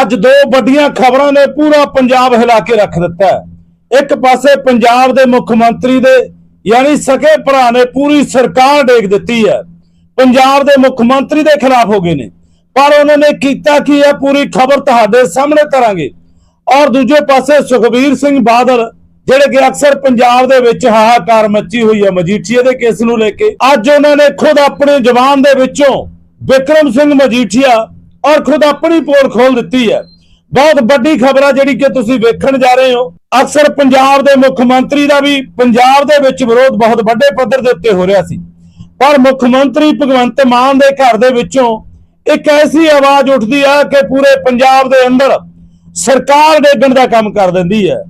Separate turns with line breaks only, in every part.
ਅੱਜ ਦੋ ਵੱਡੀਆਂ ਖਬਰਾਂ ਨੇ ਪੂਰਾ ਪੰਜਾਬ ਹਿਲਾ ਕੇ ਰੱਖ ਦਿੱਤਾ ਇੱਕ ਪਾਸੇ ਪੰਜਾਬ ਦੇ ਮੁੱਖ ਮੰਤਰੀ ਦੇ ਯਾਨੀ ਸਕੇ ਭਰਾ ਨੇ ਪੂਰੀ ਸਰਕਾਰ ਡੇਗ ਦਿੱਤੀ ਹੈ। ਪੰਜਾਬ ਦੇ ਮੁੱਖ ਮੰਤਰੀ ਦੇ ਖਿਲਾਫ ਹੋ ਗਏ ਨੇ। ਪਰ ਉਹਨਾਂ ਨੇ ਕੀਤਾ ਕੀ ਹੈ? ਪੂਰੀ ਖਬਰ ਤੁਹਾਡੇ ਸਾਹਮਣੇ ਕਰਾਂਗੇ। ਔਰ ਦੂਜੇ ਪਾਸੇ ਸੁਖਬੀਰ ਸਿੰਘ ਬਾਦਲ, ਜਿਹੜੇ ਕਿ ਅਕਸਰ ਪੰਜਾਬ ਦੇ ਵਿੱਚ ਹਾਹਾਕਾਰ ਮੱਚੀ ਹੋਈ ਹੈ ਮਜੀਠੀਆ ਦੇ ਕੇਸ ਨੂੰ ਲੈ ਕੇ, ਅੱਜ ਉਹਨਾਂ ਨੇ ਖੁਦ ਆਪਣੇ ਜਵਾਨ ਦੇ ਵਿੱਚੋਂ ਵਿਕਰਮ ਸਿੰਘ ਮਜੀਠੀਆ ਔਰ ਖੁਦ ਆਪਣੀ ਪੋਲ ਖੋਲ ਦਿੱਤੀ ਹੈ। ਬਹੁਤ ਵੱਡੀ ਖਬਰ ਆ ਜਿਹੜੀ ਕਿ ਤੁਸੀਂ ਵੇਖਣ ਜਾ ਰਹੇ ਹੋ। ਅਕਸਰ ਪੰਜਾਬ ਦੇ ਮੁੱਖ ਮੰਤਰੀ ਦਾ ਵੀ ਪੰਜਾਬ ਦੇ ਵਿੱਚ ਵਿਰੋਧ ਬਹੁਤ ਵੱਡੇ ਪੱਧਰ ਦੇ ਉੱਤੇ ਹੋ ਰਿਹਾ ਸੀ। ਪਰ ਮੁੱਖ ਮੰਤਰੀ ਭਗਵੰਤ ਮਾਨ ਦੇ ਘਰ ਦੇ ਵਿੱਚੋਂ ਇੱਕ ਐਸੀ ਆਵਾਜ਼ ਉੱਠਦੀ ਆ ਕਿ ਪੂਰੇ ਪੰਜਾਬ ਦੇ ਅੰਦਰ ਸਰਕਾਰ ਡੇਗਣ ਦਾ ਕੰਮ ਕਰ ਦਿੰਦੀ ਹੈ।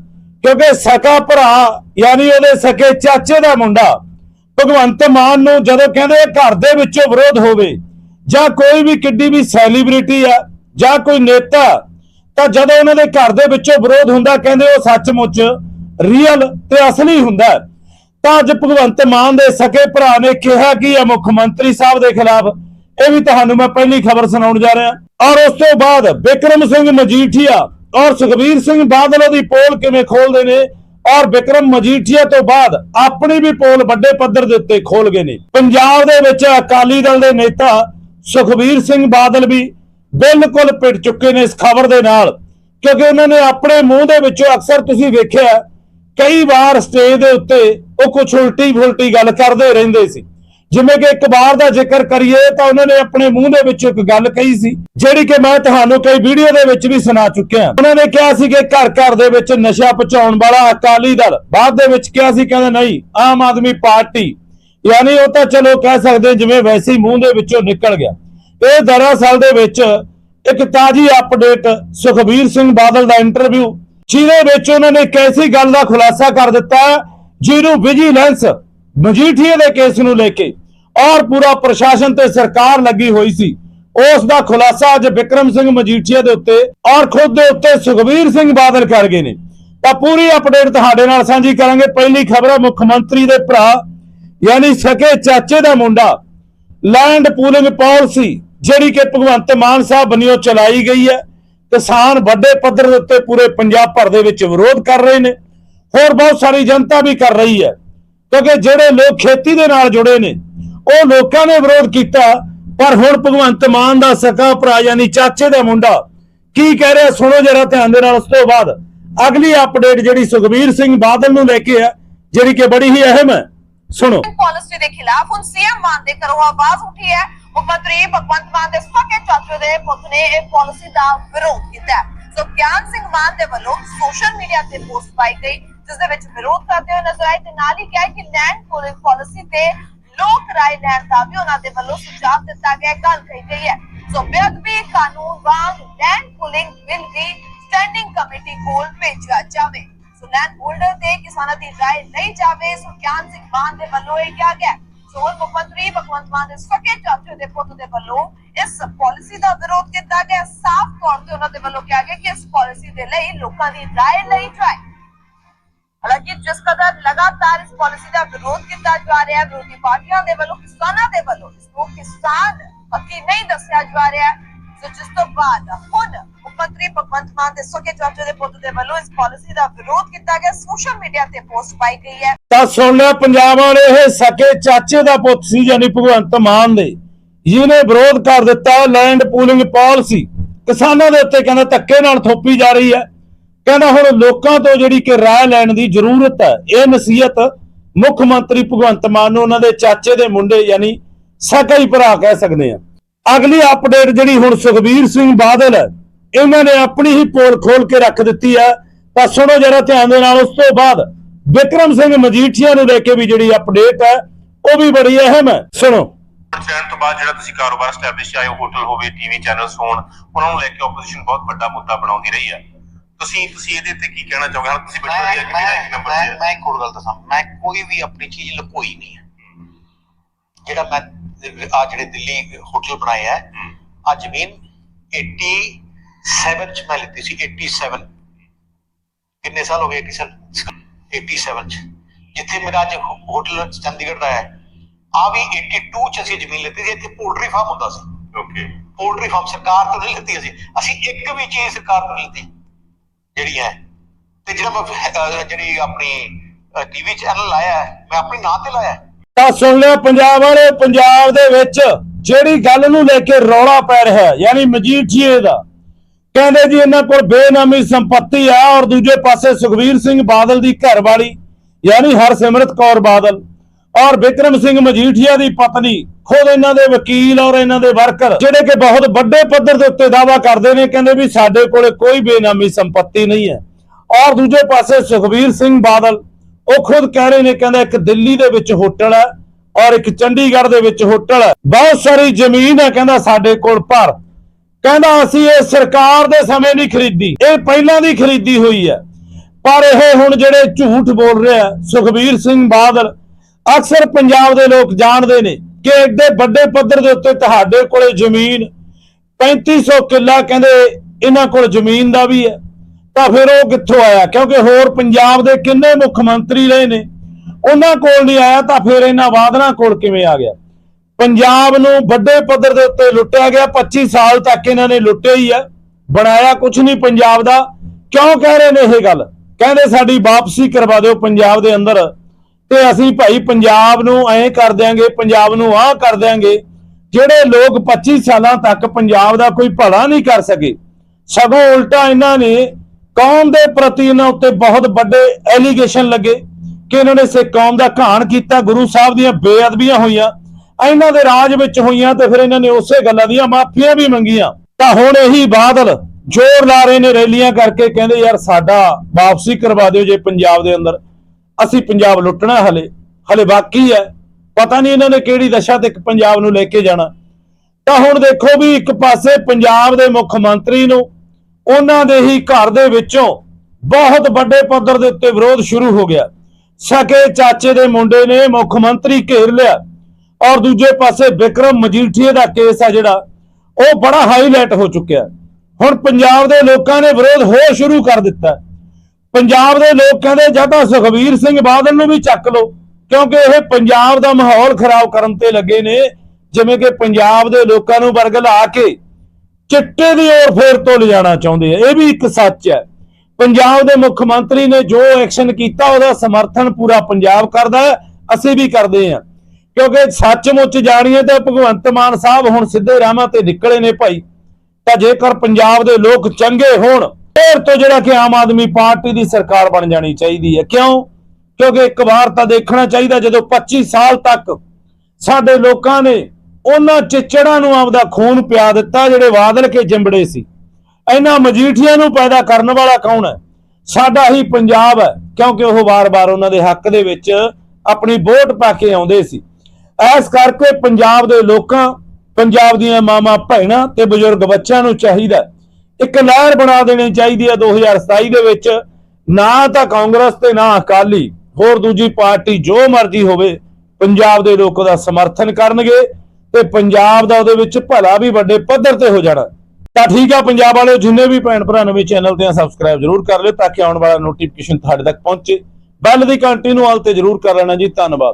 ਕਿਉਂਕਿ ਸਕਾ ਭਰਾ, ਯਾਨੀ ਉਹਦੇ ਸਕੇ ਚਾਚੇ ਦਾ ਮੁੰਡਾ ਭਗਵੰਤ ਮਾਨ ਨੂੰ ਜਦੋਂ ਕਹਿੰਦੇ ਘਰ ਦੇ ਵਿੱਚੋਂ ਵਿਰੋਧ ਹੋਵੇ ਜਾਂ ਕੋਈ ਵੀ ਕਿੱਡੀ ਵੀ ਸੈਲੀਬ੍ਰਿਟੀ ਆ ਜਾਂ ਕੋਈ ਨੇਤਾ, ਤਾਂ ਜਦੋਂ ਉਹਨਾਂ ਦੇ ਘਰ ਦੇ ਵਿੱਚੋਂ ਵਿਰੋਧ ਹੁੰਦਾ, ਕਹਿੰਦੇ ਉਹ ਸੱਚਮੁੱਚ ਰੀਅਲ ਤੇ ਅਸਲੀ ਹੁੰਦਾ ਤਾਂ ਅੱਜ ਭਗਵੰਤ ਮਾਨ ਦੇ ਸਕੇ ਭਰਾ ਨੇ ਕਿਹਾ ਕਿ ਇਹ ਮੁੱਖ ਮੰਤਰੀ ਸਾਹਿਬ ਦੇ ਖਿਲਾਫ। ਇਹ ਵੀ ਤੁਹਾਨੂੰ ਮੈਂ ਪਹਿਲੀ ਖਬਰ ਸੁਣਾਉਣ ਜਾ ਰਿਹਾ। ਔਰ ਉਸ ਤੋਂ ਬਾਅਦ ਵਿਕਰਮ ਸਿੰਘ ਮਜੀਠੀਆ ਔਰ ਸੁਖਬੀਰ ਸਿੰਘ ਬਾਦਲ ਦੀ ਪੋਲ ਕਿਵੇਂ ਖੋਲਦੇ ਨੇ? ਔਰ ਵਿਕਰਮ ਮਜੀਠੀਆ ਤੋਂ ਬਾਅਦ ਆਪਣੀ ਵੀ ਪੋਲ ਵੱਡੇ ਪੱਧਰ ਦੇ ਉੱਤੇ ਖੋਲ ਗਏ ਨੇ। ਪੰਜਾਬ ਦੇ ਵਿੱਚ ਅਕਾਲੀ ਦਲ ਦੇ ਨੇਤਾ ਸੁਖਬੀਰ ਸਿੰਘ ਬਾਦਲ ਵੀ ਬਿਲਕੁਲ ਪਿਟ ਚੁੱਕੇ ਨੇ ਇਸ ਖਬਰ ਦੇ ਨਾਲ, ਕਿਉਂਕਿ ਉਹਨਾਂ ਨੇ ਆਪਣੇ ਮੂੰਹ ਦੇ ਵਿੱਚੋਂ ਅਕਸਰ ਤੁਸੀਂ ਵੇਖਿਆ ਕਈ ਵਾਰ ਸਟੇਜ ਦੇ ਉੱਤੇ ਉਹ ਕੁਝ ਉਲਟੀ ਫੁਲਟੀ ਗੱਲ ਕਰਦੇ ਰਹਿੰਦੇ ਸੀ। ਜਿਵੇਂ ਕਿ ਇੱਕ ਵਾਰ ਦਾ ਜ਼ਿਕਰ ਕਰੀਏ ਤਾਂ ਉਹਨਾਂ ਨੇ ਆਪਣੇ ਮੂੰਹ ਦੇ ਵਿੱਚ ਇੱਕ ਗੱਲ ਕਹੀ ਸੀ, ਜਿਹੜੀ ਕਿ ਮੈਂ ਤੁਹਾਨੂੰ ਕਈ ਵੀਡੀਓ ਦੇ ਵਿੱਚ ਵੀ ਸੁਣਾ ਚੁੱਕਿਆ ਉਹਨਾਂ ਨੇ ਕਿਹਾ ਸੀ ਕਿ ਘਰ ਘਰ ਦੇ ਵਿੱਚ ਨਸ਼ਾ ਪਹੁੰਚਾਉਣ ਵਾਲਾ ਅਕਾਲੀ ਦਲ ਬਾਅਦ ਦੇ ਵਿੱਚ ਕਿਹਾ ਸੀ ਕਹਿੰਦੇ, ਨਹੀਂ, ਆਮ ਆਦਮੀ ਪਾਰਟੀ ਯਾਨੀ ਉਹ ਤਾਂ ਚਲੋ ਕਹਿ ਸਕਦੇ ਜਿਵੇਂ ਵੈਸੇ ਹੀ ਮੂੰਹ ਦੇ ਵਿੱਚੋਂ ਨਿਕਲ ਗਿਆ। ਇਹ ਦਰਅਸਲ ਦੇ ਵਿੱਚ ਇੱਕ ਤਾਜੀ ਅਪਡੇਟ ਸੁਖਬੀਰ ਸਿੰਘ ਬਾਦਲ ਦਾ ਇੰਟਰਵਿਊ ਜਿਹਦੇ ਵਿੱਚ ਉਹਨਾਂ ਨੇ ਇੱਕ ਗੱਲ ਦਾ ਖੁਲਾਸਾ ਕਰ ਦਿੱਤਾ ਜਿਹਨੂੰ ਵਿਜੀਲੈਂਸ ਮਜੀਠੀਏ ਦੇ ਕੇਸ ਨੂੰ ਲੈ ਕੇ ਔਰ ਪੂਰਾ ਪ੍ਰਸ਼ਾਸਨ ਤੇ ਸਰਕਾਰ ਲੱਗੀ ਹੋਈ ਸੀ। ਉਸ ਦਾ ਖੁਲਾਸਾ ਅੱਜ ਵਿਕਰਮ ਸਿੰਘ ਮਜੀਠੀਆ ਦੇ ਉੱਤੇ ਔਰ ਖੁਦ ਦੇ ਉੱਤੇ ਸੁਖਬੀਰ ਸਿੰਘ ਬਾਦਲ ਕਰ ਗਏ ਨੇ। ਤਾਂ ਪੂਰੀ ਅਪਡੇਟ ਤੁਹਾਡੇ ਨਾਲ ਸਾਂਝੀ ਕਰਾਂਗੇ। ਪਹਿਲੀ ਖਬਰ ਹੈ, ਮੁੱਖ ਮੰਤਰੀ ਦੇ ਭਰਾ ਯਾਨੀ ਸਕੇ ਚਾਚੇ ਦਾ ਮੁੰਡਾ। ਲੈਂਡ ਪੂਲਿੰਗ ਪਾਲਿਸੀ, ਜਿਹੜੀ ਕਿ ਭਗਵੰਤ ਮਾਨ ਸਾਹਿਬ ਬੰਨਿਓ ਚਲਾਈ ਗਈ ਹੈ, ਕਿਸਾਨ ਵੱਡੇ ਪੱਧਰ ਦੇ ਉੱਤੇ ਪੂਰੇ ਪੰਜਾਬ ਭਰ ਦੇ ਵਿੱਚ ਵਿਰੋਧ ਕਰ ਰਹੇ ਨੇ। ਹੋਰ ਬਹੁਤ ਸਾਰੀ ਜਨਤਾ ਵੀ ਕਰ ਰਹੀ ਹੈ, ਕਿਉਂਕਿ ਜਿਹੜੇ ਲੋਕ ਖੇਤੀ ਦੇ ਨਾਲ ਜੁੜੇ ਨੇ, ਉਹ ਲੋਕਾਂ ਨੇ ਵਿਰੋਧ ਕੀਤਾ, ਪਰ ਹੁਣ ਭਗਵੰਤ ਮਾਨ ਦਾ ਸਕਾ ਭਰਾ ਯਾਨੀ ਚਾਚੇ ਦਾ ਮੁੰਡਾ ਕੀ ਕਹਿ ਰਿਹਾ, ਸੁਣੋ ਜਰਾ ਧਿਆਨ ਦੇ ਨਾਲ। ਉਸ ਤੋਂ ਬਾਅਦ ਅਗਲੀ ਅਪਡੇਟ ਜਿਹੜੀ ਸੁਖਬੀਰ ਸਿੰਘ ਬਾਦਲ ਨੂੰ ਲੈ ਕੇ ਹੈ, ਜਿਹੜੀ ਕਿ ਬੜੀ ਹੀ ਅਹਿਮ ਹੈ ਸੁਣੋ।
ਪਾਲਿਸੀ ਦੇ ਖਿਲਾਫ ਹੁਣ ਸੀਐਮ ਮਾਨ ਦੇ ਘਰੋਂ ਆਵਾਜ਼ ਉੱਠੀ ਹੈ। ਮੁੱਖ ਮੰਤਰੀ ਭਗਵੰਤ ਮਾਨ ਦੇ ਸਕੇ ਚਾਚੇ ਦੇ ਪੁੱਤ ਨੇ ਇਹ ਪਾਲਿਸੀ ਦਾ ਵਿਰੋਧ ਕੀਤਾ ਸੋ ਗਿਆਨ ਸਿੰਘ ਮਾਨ ਦੇ ਵੱਲੋਂ ਸੋਸ਼ਲ ਮੀਡੀਆ ਤੇ ਪੋਸਟ ਪਾਈ ਗਈ, ਜਿਸ ਦੇ ਵਿੱਚ ਵਿਰੋਧ ਕਰਦੇ ਹੋਏ ਨਜ਼ਰ ਆਏ ਤੇ ਨਾਲ ਹੀ ਕਿਹਾ ਕਿ ਲੈਂਡ ਪੂਲਿੰਗ ਪਾਲਿਸੀ ਤੇ ਲੋਕ ਰਾਏ ਲੈਣ ਦਾ ਵੀ ਉਹਨਾਂ ਦੇ ਵੱਲੋਂ ਸੁਝਾਅ ਦਿੱਤਾ ਗਿਆ ਗੱਲ ਕਹੀ ਗਈ ਹੈ। ਸੋ ਬੇਅਦਬੀ ਕਾਨੂੰਨ ਵਾਂਗ ਲੈਂਡ ਪੂਲਿੰਗ ਬਿੱਲ ਵੀ ਸਟੈਂਡਿੰਗ ਕਮੇਟੀ ਕੋਲ ਕਿਸਾਨਾਂ ਦੀ ਰਾਏ ਲਈ ਜਾਵੇ ਸੋ ਸਿੰਘ ਮਾਨ ਦੇ ਵੱਲੋਂ ਇਹ ਕਿਹਾ ਗਿਆ ਹੈ। ਮੁੱਖ ਮੰਤਰੀ ਭਗਵੰਤ ਮਾਨ ਦੇ ਸਕੇ ਚਾਚੇ ਦੇ ਪੁੱਤ ਦੇ ਵੱਲੋਂ ਇਸ ਪਾਲਿਸੀ ਦਾ ਵਿਰੋਧ ਕੀਤਾ ਗਿਆ ਸਾਫ਼ ਤੌਰ ਤੇ ਉਹਨਾਂ ਦੇ ਵੱਲੋਂ ਕਿਹਾ ਗਿਆ ਕਿ ਇਸ ਪਾਲਿਸੀ ਦੇ ਲਈ ਲੋਕਾਂ ਦੀ ਰਾਏ ਲਈ ਜਾਏ ਹਾਲਾਂਕਿ ਜਿਸ ਕਦਰ ਲਗਾਤਾਰ ਇਸ ਪਾਲਿਸੀ ਦਾ ਵਿਰੋਧ ਕੀਤਾ ਜਾ ਰਿਹਾ ਹੈ ਵਿਰੋਧੀ ਪਾਰਟੀਆਂ ਦੇ ਵੱਲੋਂ ਕਿਸਾਨਾਂ ਦੇ ਵੱਲੋਂ ਇਸ ਨੂੰ ਕਿਸਾਨ ਹੱਕੀ ਨਹੀਂ ਦੱਸਿਆ ਜਾ ਰਿਹਾ ਸੋ ਜਿਸ ਤੋਂ ਬਾਅਦ ਹੁਣ ਮੁੱਖ ਮੰਤਰੀ ਭਗਵੰਤ ਮਾਨ ਦੇ ਸਕੇ ਚਾਚੇ ਦੇ ਪੁੱਤ ਦੇ ਵੱਲੋਂ ਇਸ ਪਾਲਿਸੀ ਦਾ ਵਿਰੋਧ ਕੀਤਾ ਗਿਆ। ਸੋਸ਼ਲ ਮੀਡੀਆ ਤੇ ਪੋਸਟ ਪਾਈ ਗਈ ਹੈ।
ਤਾਂ ਸੁਣ ਲਿਆ, ਪੰਜਾਬ ਵਾਲੇ, ਇਹ ਸਕੇ ਚਾਚੇ ਦਾ ਪੁੱਤ ਸੀ ਯਾਨੀ ਭਗਵੰਤ ਮਾਨ ਦੇ। ਜਿਹਨੇ ਵਿਰੋਧ ਕਰ ਦਿੱਤਾ ਲੈਂਡ ਪੂਲਿੰਗ ਪਾਲਿਸੀ ਕਿਸਾਨਾਂ ਦੇ ਉੱਤੇ ਕਹਿੰਦਾ, ਧੱਕੇ ਨਾਲ ਥੋਪੀ ਜਾ ਰਹੀ ਹੈ। ਕਹਿੰਦਾ, ਹੁਣ ਲੋਕਾਂ ਤੋਂ ਜਿਹੜੀ ਕਿ ਰਾਏ ਲੈਣ ਦੀ ਜ਼ਰੂਰਤ ਹੈ, ਇਹ ਨਸੀਹਤ ਮੁੱਖ ਮੰਤਰੀ ਭਗਵੰਤ ਮਾਨ ਨੂੰ ਉਹਨਾਂ ਦੇ ਚਾਚੇ ਦੇ ਮੁੰਡੇ ਯਾਨੀ ਸਕਾ ਹੀ ਭਰਾ ਕਹਿ ਸਕਦੇ ਆ ਅਗਲੀ ਅਪਡੇਟ ਜਿਹੜੀ ਹੁਣ ਸੁਖਬੀਰ ਸਿੰਘ ਬਾਦਲ ਹੈ ਇਹਨਾਂ ਨੇ ਆਪਣੀ ਹੀ ਪੋਲ ਖੋਲ ਕੇ ਰੱਖ ਦਿੱਤੀ ਹੈ ਤਾਂ ਸੁਣੋ ਜਰਾ ਧਿਆਨ ਦੇ ਨਾਲ ਉਸ ਤੋਂ ਬਾਅਦ ਵਿਕਰਮ ਸਿੰਘ ਮਜੀਠੀਆ ਨੂੰ ਲੈ ਕੇ ਵੀ ਜਿਹੜੀ ਅਪਡੇਟ ਹੈ ਉਹ ਵੀ ਬੜੀ ਅਹਿਮ ਹੈ। ਸੁਣੋ।
ਚੈਨ ਤੋਂ ਬਾਅਦ ਜਿਹੜਾ ਤੁਸੀਂ ਕਾਰੋਬਾਰ ਸਟੈਬਲਿਸ਼ ਉਹ ਹੋਟਲ ਹੋਵੇ ਟੀਵੀ ਚੈਨਲਸ ਹੋਣ ਉਹਨਾਂ ਨੂੰ ਲੈ ਕੇ ਆਪੋਜੀਸ਼ਨ ਬਹੁਤ ਵੱਡਾ ਮੁੱਦਾ ਬਣਾਉਂਦੀ ਰਹੀ ਹੈ ਤੁਸੀਂ ਤੁਸੀਂ ਇਹਦੇ ਤੇ ਕੀ ਕਹਿਣਾ ਚਾਹੋਗੇ? ਹਾਂ ਤੁਸੀਂ ਬੜੀ
ਮੈਂ
ਵਧੀਆ ਕਿ ਮੇਰਾ ਇੱਕ ਨੰਬਰ
ਮੈਂ
ਤੇ
ਮੈਂ ਇੱਕ ਹੋਰ ਗੱਲ ਦੱਸਾਂ। ਮੈਂ ਕੋਈ ਵੀ ਆਪਣੀ ਚੀਜ਼ ਲੁਕੋਈ ਨਹੀਂ ਹੈ। ਜਿਹੜਾ ਮੈਂ ਆ ਜਿਹੜੇ ਦਿੱਲੀ ਹੋਟਲ ਬਣਾਏ ਹੈ। ਆ ਜ਼ਮੀਨ 87 ਚ ਮੈਂ ਲਿੱਤੀ ਸੀ 87 ਕਿੰਨੇ ਸਾਲ ਹੋ ਗਏ 87 87 ਚ। ਜਿੱਥੇ ਮੇਰਾ ਅੱਜ ਹੋਟਲ ਚੰਡੀਗੜ੍ਹ ਦਾ ਹੈ। ਆ ਵੀ 82 ਚ ਅਸੀਂ ਜ਼ਮੀਨ ਲਿੱਤੀ ਸੀ ਇੱਥੇ ਪੋਲਟਰੀ ਫਾਰਮ ਹੁੰਦਾ ਸੀ।
ਓਕੇ
ਪੋਲਟਰੀ ਫਾਰਮ ਸਰਕਾਰ ਤੋਂ ਨਹੀਂ ਲਿੱਤੀ ਅਸੀਂ। ਅਸੀਂ ਇੱਕ ਵੀ ਚੀਜ਼ ਸਰਕਾਰ ਤੋਂ ਨਹੀਂ ਲਿੱਤੀ ਜਿਹੜੀ ਹੈ। ਤੇ ਜਿਹੜਾ ਮੈਂ ਜਿਹੜੀ ਆਪਣੀ ਟੀਵੀ ਚੈਨਲ ਲਾਇਆ ਹੈ, ਮੈਂ ਆਪਣੇ ਨਾਂ ਤੇ ਲਾਇਆ।
ਤਾਂ ਸੁਣ ਲਿਆ ਪੰਜਾਬ ਵਾਲੇ ਪੰਜਾਬ ਦੇ ਵਿੱਚ ਜਿਹੜੀ ਗੱਲ ਨੂੰ ਲੈ ਕੇ ਰੌਲਾ ਪੈ ਰਿਹਾ ਹੈ, ਯਾਨੀ ਮਜੀਠੀਏ ਦਾ। ਕਹਿੰਦੇ ਜੀ ਇਹਨਾਂ ਕੋਲ ਬੇਨਾਮੀ ਸੰਪਤੀ ਆ ਔਰ ਦੂਜੇ ਪਾਸੇ ਸੁਖਵੀਰ ਸਿੰਘ ਬਾਦਲ ਦੀ ਘਰਵਾਲੀ, ਯਾਨੀ ਹਰਸਿਮਰਤ ਕੌਰ ਬਾਦਲ ਔਰ ਵਿਕਰਮ ਸਿੰਘ ਮਜੀਠੀਆ ਦੀ ਪਤਨੀ, ਖੁਦ ਇਹਨਾਂ ਦੇ ਵਕੀਲ ਔਰ ਇਹਨਾਂ ਦੇ ਵਰਕਰ, ਜਿਹੜੇ ਕਿ ਬਹੁਤ ਵੱਡੇ ਪੱਧਰ ਦੇ ਉੱਤੇ ਦਾਵਾ ਕਰਦੇ ਨੇ, ਕਹਿੰਦੇ ਵੀ ਸਾਡੇ ਕੋਲੇ ਕੋਈ ਬੇਨਾਮੀ ਸੰਪਤੀ ਨਹੀਂ ਹੈ। ਔਰ ਦੂਜੇ ਪਾਸੇ ਸੁਖਵੀਰ ਸਿੰਘ ਬਾਦਲ, ਉਹ ਖੁਦ ਕਹਿ ਰਹੇ ਨੇ, ਕਹਿੰਦਾ ਇੱਕ ਦਿੱਲੀ ਦੇ ਵਿੱਚ ਹੋਟਲ ਹੈ ਔਰ ਇੱਕ ਚੰਡੀਗੜ੍ਹ ਦੇ ਵਿੱਚ ਹੋਟਲ ਹੈ। ਬਹੁਤ ਸਾਰੀ ਜ਼ਮੀਨ ਹੈ, ਕਹਿੰਦਾ ਸਾਡੇ ਕੋਲ ਪਰ ਕਹਿੰਦਾ ਅਸੀਂ ਇਹ ਸਰਕਾਰ ਦੇ ਸਮੇਂ ਨਹੀਂ ਖਰੀਦੀ, ਇਹ ਪਹਿਲਾਂ ਦੀ ਖਰੀਦੀ ਹੋਈ ਹੈ। ਪਰ ਇਹ ਹੁਣ ਜਿਹੜੇ ਝੂਠ ਬੋਲ ਰਿਹਾ ਸੁਖਬੀਰ ਸਿੰਘ ਬਾਦਲ, ਅਕਸਰ ਪੰਜਾਬ ਦੇ ਲੋਕ ਜਾਣਦੇ ਨੇ ਕਿ ਐਡੇ ਵੱਡੇ ਪੱਧਰ ਦੇ ਉੱਤੇ ਤੁਹਾਡੇ ਕੋਲੇ ਜ਼ਮੀਨ 3500 ਕਿੱਲਾ ਕਹਿੰਦੇ ਇਹਨਾਂ ਕੋਲ ਜ਼ਮੀਨ ਦਾ ਵੀ ਹੈ। ਤਾਂ ਫਿਰ ਉਹ ਕਿੱਥੋਂ ਆਇਆ? ਕਿਉਂਕਿ ਹੋਰ ਪੰਜਾਬ ਦੇ ਕਿੰਨੇ ਮੁੱਖ ਮੰਤਰੀ ਰਹੇ ਨੇ, ਉਹਨਾਂ ਕੋਲ ਨਹੀਂ ਆਇਆ ਤਾਂ ਫਿਰ ਇਹਨਾਂ ਬਾਦਲਾਂ ਕੋਲ ਕਿਵੇਂ ਆ ਗਿਆ? ਪੰਜਾਬ ਨੂੰ ਵੱਡੇ ਪੱਧਰ ਦੇ ਉੱਤੇ ਲੁੱਟਿਆ ਗਿਆ। 25 ਸਾਲ ਤੱਕ ਇਹਨਾਂ ਨੇ ਲੁੱਟਿਆ ਹੀ ਹੈ ਬਣਾਇਆ ਕੁਝ ਨਹੀਂ ਪੰਜਾਬ ਦਾ। ਕਿਉਂ ਕਹਿ ਰਹੇ ਨੇ ਇਹ ਗੱਲ? ਕਹਿੰਦੇ ਸਾਡੀ ਵਾਪਸੀ ਕਰਵਾ ਦਿਓ ਪੰਜਾਬ ਦੇ ਅੰਦਰ। ਤੇ ਅਸੀਂ ਭਾਈ ਪੰਜਾਬ ਨੂੰ ਐਂ ਕਰ ਦਿਆਂਗੇ, ਪੰਜਾਬ ਨੂੰ ਆਹ ਕਰ ਦਿਆਂਗੇ। ਜਿਹੜੇ ਲੋਕ 25 ਸਾਲਾਂ ਤੱਕ ਪੰਜਾਬ ਦਾ ਕੋਈ ਭਲਾ ਨਹੀਂ ਕਰ ਸਕੇ, ਸਗੋਂ ਉਲਟਾ ਇਹਨਾਂ ਨੇ ਕੌਮ ਦੇ ਪ੍ਰਤੀ ਇਹਨਾਂ ਉੱਤੇ ਬਹੁਤ ਵੱਡੇ ਐਲੀਗੇਸ਼ਨ ਲੱਗੇ ਕਿ ਇਹਨਾਂ ਨੇ ਸਿੱਖ ਕੌਮ ਦਾ ਘਾਣ ਕੀਤਾ। ਗੁਰੂ ਸਾਹਿਬ ਦੀਆਂ ਬੇਅਦਬੀਆਂ ਹੋਈਆਂ। ਇਹਨਾਂ ਦੇ ਰਾਜ ਵਿੱਚ ਹੋਈਆਂ ਤੇ ਫਿਰ ਇਹਨਾਂ ਨੇ ਉਸੇ ਗੱਲਾਂ ਦੀਆਂ ਮਾਫੀਆਂ ਵੀ ਮੰਗੀਆਂ। ਤਾਂ ਹੁਣ ਇਹੀ ਬਾਦਲ ਜ਼ੋਰ ਲਾ ਰਹੇ ਨੇ ਰੈਲੀਆਂ ਕਰਕੇ, ਕਹਿੰਦੇ ਯਾਰ ਸਾਡਾ ਵਾਪਸੀ ਕਰਵਾ ਦਿਓ ਜੇ ਪੰਜਾਬ ਦੇ ਅੰਦਰ। ਅਸੀਂ ਪੰਜਾਬ ਲੁੱਟਣਾ ਹਲੇ ਹਲੇ ਬਾਕੀ ਹੈ। ਪਤਾ ਨਹੀਂ ਇਹਨਾਂ ਨੇ ਕਿਹੜੀ ਦਸ਼ਾ ਤੱਕ ਪੰਜਾਬ ਨੂੰ ਲੈ ਕੇ ਜਾਣਾ। ਤਾਂ ਹੁਣ ਦੇਖੋ ਵੀ ਇੱਕ ਪਾਸੇ ਪੰਜਾਬ ਦੇ ਮੁੱਖ ਮੰਤਰੀ ਨੂੰ ਉਹਨਾਂ ਦੇ ਹੀ ਘਰ ਦੇ ਵਿੱਚੋਂ ਬਹੁਤ ਵੱਡੇ ਪੱਧਰ ਦੇ ਉੱਤੇ ਵਿਰੋਧ ਸ਼ੁਰੂ ਹੋ ਗਿਆ। ਸਕੇ ਚਾਚੇ ਦੇ ਮੁੰਡੇ ਨੇ ਮੁੱਖ ਮੰਤਰੀ ਘੇਰ ਲਿਆ। ਔਰ ਦੂਜੇ ਪਾਸੇ ਵਿਕਰਮ ਮਜੀਠੀਏ ਦਾ ਕੇਸ ਆ ਜਿਹੜਾ, ਉਹ ਬੜਾ ਹਾਈਲਾਈਟ ਹੋ ਚੁੱਕਿਆ ਹੁਣ ਪੰਜਾਬ ਦੇ ਲੋਕਾਂ ਨੇ ਵਿਰੋਧ ਹੋ ਸ਼ੁਰੂ ਕਰ ਦਿੱਤਾ ਪੰਜਾਬ ਦੇ ਲੋਕ ਕਹਿੰਦੇ, ਜਾਂ ਤਾਂ ਸੁਖਵੀਰ ਸਿੰਘ ਬਾਦਲ ਨੂੰ ਵੀ ਚੱਕ ਲਓ, ਕਿਉਂਕਿ ਇਹ ਪੰਜਾਬ ਦਾ ਮਾਹੌਲ ਖਰਾਬ ਕਰਨ ਤੇ ਲੱਗੇ ਨੇ, ਜਿਵੇਂ ਕਿ ਪੰਜਾਬ ਦੇ ਲੋਕਾਂ ਨੂੰ ਵਰਗਲਾ ਕੇ ਚਿੱਟੇ ਦੀ ओर ਫੇਰ ਤੋਂ ਲਿਜਾਣਾ ਚਾਹੁੰਦੇ ਆ। ਇਹ ਵੀ ਇੱਕ ਸੱਚ ਹੈ। ਪੰਜਾਬ ਦੇ ਮੁੱਖ ਮੰਤਰੀ ਨੇ ਜੋ ਐਕਸ਼ਨ ਕੀਤਾ, ਉਹਦਾ ਸਮਰਥਨ ਪੂਰਾ ਪੰਜਾਬ ਕਰਦਾ ਅਸੀਂ ਵੀ ਕਰਦੇ ਹਾਂ। ਕਿਉਂਕਿ ਸੱਚਮੁੱਚ ਜਾਣੀਏ ਤਾਂ ਭਗਵੰਤ ਮਾਨ ਸਾਹਿਬ ਹੁਣ ਸਿੱਧੇ ਰਾਹਾਂ ਤੇ ਨਿਕਲੇ ਨੇ ਭਾਈ। ਤਾਂ ਜੇਕਰ ਪੰਜਾਬ ਦੇ ਲੋਕ ਚੰਗੇ ਹੋਣ, ਫੇਰ ਤੋਂ ਜਿਹੜਾ ਕਿ ਆਮ ਆਦਮੀ ਪਾਰਟੀ ਦੀ ਸਰਕਾਰ ਬਣ ਜਾਣੀ ਚਾਹੀਦੀ ਹੈ। ਕਿਉਂ? ਕਿਉਂਕਿ ਇੱਕ ਵਾਰ ਤਾਂ ਦੇਖਣਾ ਚਾਹੀਦਾ ਜਦੋਂ 25 ਸਾਲ ਤੱਕ ਸਾਡੇ ਲੋਕਾਂ ਨੇ ਉਹਨਾਂ ਚਿਚੜਾਂ ਨੂੰ ਆਪਦਾ ਖੂਨ ਪਿਆ ਦਿੱਤਾ, ਜਿਹੜੇ ਬਾਦਲ ਕੇ ਜਿੰਬੜੇ ਸੀ। ਇਹਨਾਂ ਮਜੀਠੀਆਂ ਨੂੰ ਪੈਦਾ ਕਰਨ ਵਾਲਾ ਕੌਣ ਹੈ? ਸਾਡਾ ਹੀ ਪੰਜਾਬ ਹੈ, ਕਿਉਂਕਿ ਉਹ ਵਾਰ-ਵਾਰ ਉਹਨਾਂ ਦੇ ਹੱਕ ਦੇ ਵਿੱਚ ਆਪਣੀ ਵੋਟ ਪਾ ਕੇ ਆਉਂਦੇ ਸੀ। ਐਸ ਕਰਕੇ ਪੰਜਾਬ ਦੇ ਲੋਕਾਂ, ਪੰਜਾਬ ਦੀਆਂ ਮਾਵਾਂ, ਭੈਣਾਂ ਤੇ ਬਜ਼ੁਰਗ ਬੱਚਿਆਂ ਨੂੰ ਚਾਹੀਦਾ ਇੱਕ ਲਹਿਰ ਬਣਾ ਦੇਣੀ ਚਾਹੀਦੀ ਹੈ 2027 ਦੇ ਵਿੱਚ। ਨਾ ਤਾਂ ਕਾਂਗਰਸ ਤੇ ਨਾ ਅਕਾਲੀ, ਹੋਰ ਦੂਜੀ ਪਾਰਟੀ ਜੋ ਮਰਜ਼ੀ ਹੋਵੇ, ਪੰਜਾਬ ਦੇ ਲੋਕ ਦਾ ਸਮਰਥਨ ਕਰਨਗੇ ਤੇ ਪੰਜਾਬ ਦਾ ਉਹਦੇ ਵਿੱਚ ਭਲਾ ਵੀ ਵੱਡੇ ਪੱਧਰ ਤੇ ਹੋ ਜਾਣਾ। ਤਾਂ ਠੀਕ ਆ ਪੰਜਾਬ ਵਾਲਿਓ, ਜਿੰਨੇ ਵੀ ਭੈਣ ਭਰਾ ਨਵੇਂ ਚੈਨਲ ਤੇ ਆ ਸਬਸਕ੍ਰਾਈਬ ਜਰੂਰ ਕਰ ਲਿਓ ਤਾਂ ਕਿ ਆਉਣ ਵਾਲਾ ਨੋਟੀਫਿਕੇਸ਼ਨ ਤੁਹਾਡੇ ਤੱਕ ਪਹੁੰਚੇ। ਬੈਲ ਦੀ ਘੰਟੀ ਨੂੰ ਆਲ ਤੇ ਜਰੂਰ ਕਰ ਲੈਣਾ ਜੀ। ਧੰਨਵਾਦ।